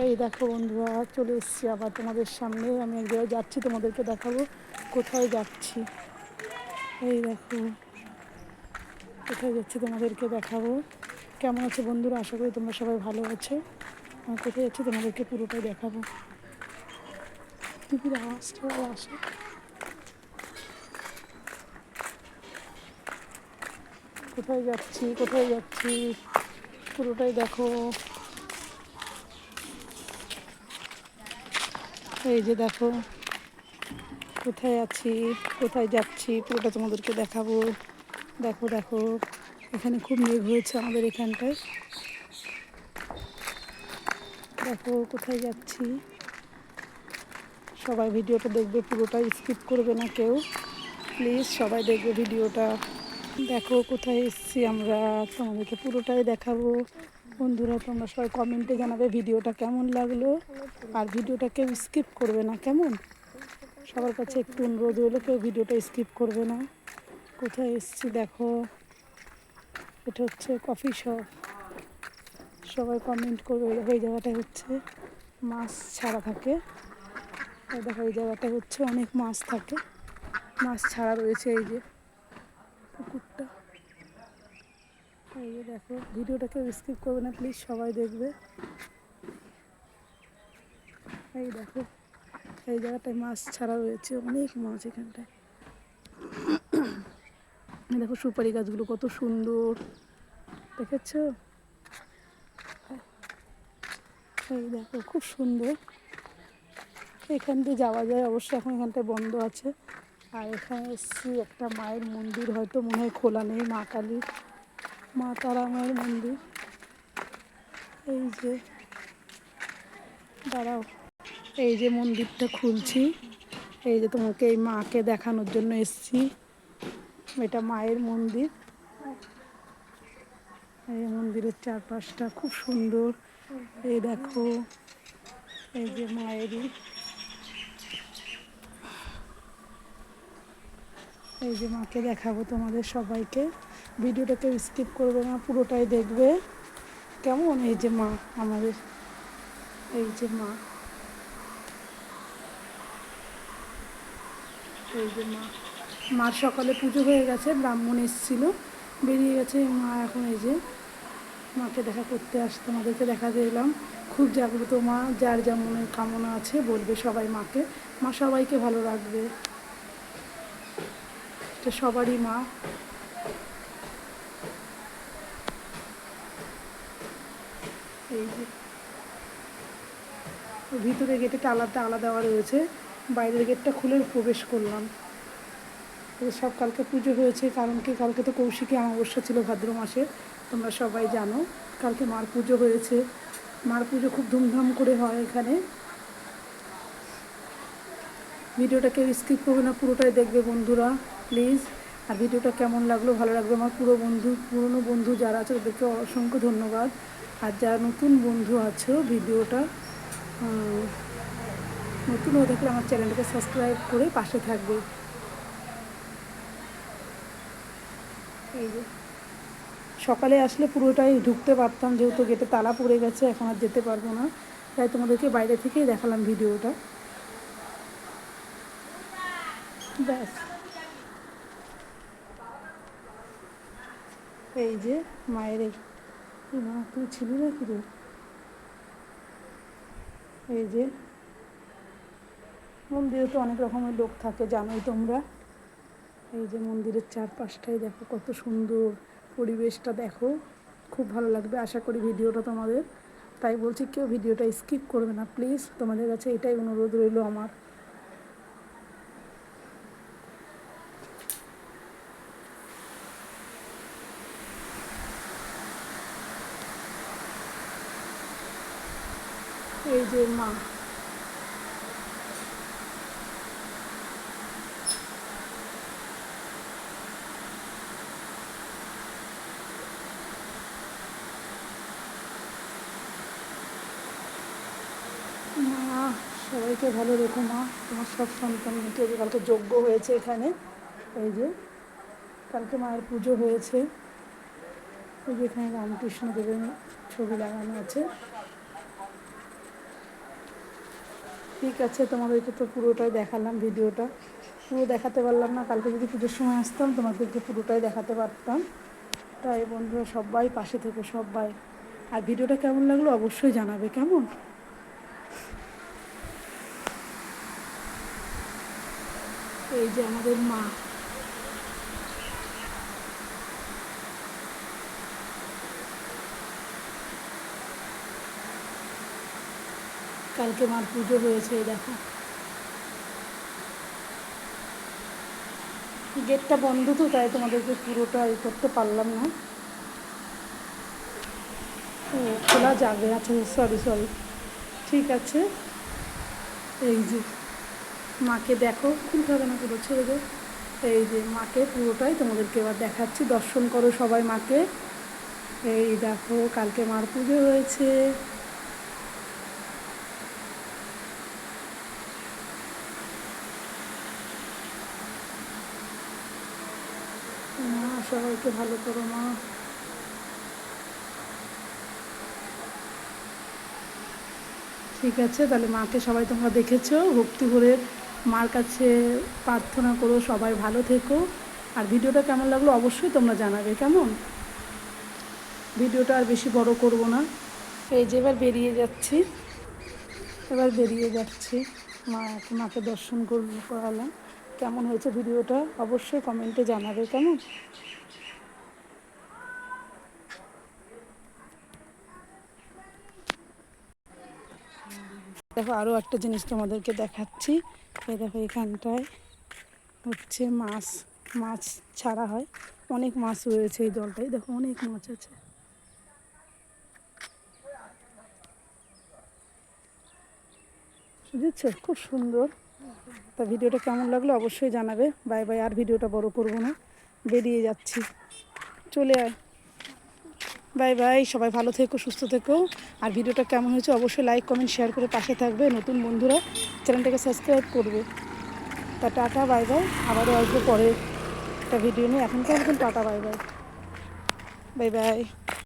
এই দেখো বন্ধুরা, চলে এসেছি আবার তোমাদের সামনে। আমি এক জায়গায় যাচ্ছি, তোমাদেরকে দেখাবো কোথায় যাচ্ছি। এই দেখো, কোথায় যাচ্ছি তোমাদেরকে দেখাবো। কেমন আছে বন্ধুরা? আশা করি তোমরা সবাই ভালো আছো। আমি কোথায় যাচ্ছি তোমাদেরকে পুরোটাই দেখাবো। টিভির আওয়াজটা আসে। কোথায় যাচ্ছি কোথায় যাচ্ছি? পুরোটাই দেখো। এই যে দেখো, কোথায় আছি, কোথায় যাচ্ছি, পুরোটা তোমাদেরকে দেখাবো। দেখো দেখো, এখানে খুব মেঘ হয়েছে আমাদের এখানটায়। দেখো, কোথায় যাচ্ছি? সবাই ভিডিওটা দেখবে পুরোটা স্কিপ করবে না কেউ। প্লিজ সবাই দেখবে ভিডিওটা। দেখো, কোথায় এসেছি আমরা? তোমাদেরকে পুরোটাই দেখাবো। বন্ধুরা, তোমরা সবাই কমেন্টে জানাবে ভিডিওটা কেমন লাগল। আর ভিডিওটা কেউ স্কিপ করবে না, কেমন? সবার কাছে একটু অনুরোধ হলো কেউ ভিডিওটা স্কিপ করবে না। কোথায় এসেছি দেখো। এটা হচ্ছে কফি শপ সবাই কমেন্ট করবে ওই জায়গাটা হচ্ছে মাছ ছাড়া থাকে। এই দেখো, এই জায়গাটা হচ্ছে অনেক মাছ থাকে। মাছ ছাড়া রয়েছে, এই যে। এই দেখো ভিডিওটা কেউ স্কিপ করবে না প্লিজ সবাই দেখবে। এই দেখো, এই জায়গাটায় মাছ ছাড়া রয়েছে, অনেক মাছ এখানটায়। দেখো সুপারি গাছগুলো কত সুন্দর, দেখেছ? এই দেখো, খুব সুন্দর। এখান দিয়ে যাওয়া যায় অবশ্য এখন এখানটায় বন্ধ আছে। আর এখানে এসছি, একটা মায়ের মন্দির, হয়তো মনে হয় খোলা নেই, মা কালী মা তারা মায়ের মন্দির এই যে, দাঁড়াও। এই যে মন্দিরটা খুলছি। এই যে তোমাকে এই মাকে দেখানোর জন্য এসছি। এটা মায়ের মন্দির। এই মন্দিরের চারপাশটা খুব সুন্দর। এই দেখো, এই যে মায়েরই এই যে মাকে দেখাবো তোমাদের সবাইকে। ভিডিওটা কেউ স্কিপ করবে না, পুরোটাই দেখবে। কেমন? এই যে মা, আমাদের। এই যে মা। এই যে মা। মার সকালে পুজো হয়ে গেছে, ব্রাহ্মণ এসেছিল। বেরিয়ে গেছে মা এখন এই যে মাকে দেখা করতে আসতে আমাদেরকে দেখা দিলাম খুব জাগ্রত মা, যার যেমন কামনা আছে, বলবে সবাই মাকে। মা সবাইকে ভালো রাখবে। এটা সবারই মা। এই যে। ভিতরে গেটে আলাদা আলাদা দেওয়া রয়েছে। বাইরের গেটটা খুলে প্রবেশ করলাম। সব কালকে পুজো হয়েছে, কারণ কি কালকে তো কৌশিকী অমাবস্যা ছিল ভাদ্র মাসে, তোমরা সবাই জানো। কালকে মার পুজো হয়েছে। মার পুজো খুব ধুমধাম করে হয় এখানে। ভিডিওটা কেউ স্কিপ করবে না, পুরোটাই দেখবে বন্ধুরা। প্লিজ। আর ভিডিওটা কেমন লাগল? ভালো লাগবে আমার পুরো বন্ধু, পুরনো বন্ধু যারা আছে ওদেরকে অসংখ্য ধন্যবাদ। আর যারা নতুন বন্ধু আছো, ভিডিওটা নতুন হয়ে থাকলে আমার চ্যানেলটাকে সাবস্ক্রাইব করে পাশে থাকবে। এই যে, সকালে আসলে পুরোটাই ঢুকতে পারতাম, যেহেতু গেটে তালা পড়ে গেছে, এখন আর যেতে পারব না। তাই তোমাদেরকে বাইরে থেকেই দেখালাম ভিডিওটা। ব্যাস। এই যে মায়ের এই মা তুই ছিলি না কি রে? এই যে, মন্দিরে তো অনেক রকমের লোক থাকে, জানোই তোমরা। এই যে মন্দিরের চারপাশটাই দেখো, কত সুন্দর পরিবেশটা দেখো। খুব ভালো লাগবে, আশা করি ভিডিওটা তোমাদের। তাই বলছি, কেউ ভিডিওটা স্কিপ করবে না, প্লিজ। তোমাদের কাছে এটাই অনুরোধ রইল আমার। এই যে মা। সবাইকে ভালো রেখো মা। তোমার সব সন্তানকে যে কালকে যজ্ঞ হয়েছে এখানে। এই যে, কালকে মায়ের পুজো হয়েছে। এই যে এখানে রামকৃষ্ণ দেবের ছবি লাগানো আছে। ঠিক আছে তোমাদেরকে তো পুরোটাই দেখালাম ভিডিওটা। পুরো দেখাতে পারলাম না, কালকে যদি পুজোর সময় আসতাম, তোমাদেরকে পুরোটাই দেখাতে পারতাম। তাই বন্ধুরা, সবাই পাশে থেকে, সবাই। আর ভিডিওটা কেমন লাগল অবশ্যই জানাবে, কেমন? এই যে আমাদের মা। কালকে মার পুজো হয়েছে দেখো। গেটটা বন্ধ তো, তাই তোমাদেরকে পুরোটা ই করতে পারলাম না। খোলা যাবে আচ্ছা সরি সরি ঠিক আছে। এই যে, মাকে দেখো খুলতে হবে না পুরো ছেড়ে এই যে, মাকে পুরোটাই তোমাদেরকে এবার দেখাচ্ছি। দর্শন করো সবাই মাকে। এই দেখো, কালকে মার পুজো হয়েছে মা সবাইকে ভালো করো, মা। ঠিক আছে, তাহলে মাকে সবাই তোমরা দেখেছ, ভক্তি করে মার কাছে প্রার্থনা করো, সবাই ভালো থেকো। আর ভিডিওটা কেমন লাগল অবশ্যই তোমরা জানাবে, কেমন? ভিডিওটা আর বেশি বড় করব না। এই যে এবার বেরিয়ে যাচ্ছি, এবার বেরিয়ে যাচ্ছি। মা, মাকে দর্শন করালাম, কেমন হয়েছে ভিডিওটা অবশ্যই কমেন্টে জানাবে, কেমন? দেখো আরও একটা জিনিস তোমাদেরকে দেখাচ্ছি। দেখো, এখানটায় হচ্ছে মাছ মাছ ছাড়া হয়। অনেক মাছ রয়েছে এই জলটাই দেখো, অনেক মাছ আছে। বুঝেছ? খুব সুন্দর। তা ভিডিওটা কেমন লাগল অবশ্যই জানাবে। বাই বাই, আর ভিডিওটা বড় করব না। বেরিয়ে যাচ্ছি। চলে আয়। বাই বাই, সবাই ভালো থেকো, সুস্থ থেকো। আর ভিডিওটা কেমন হয়েছে অবশ্যই লাইক কমেন্ট শেয়ার করে পাশে থাকবে। নতুন বন্ধুরা চ্যানেলটাকে সাবস্ক্রাইব করবে। তা টাটা, বাই বাই। আবারও আসব পরে একটা ভিডিও নিয়ে। এখন কেমন tata, bye bye. Bye bye.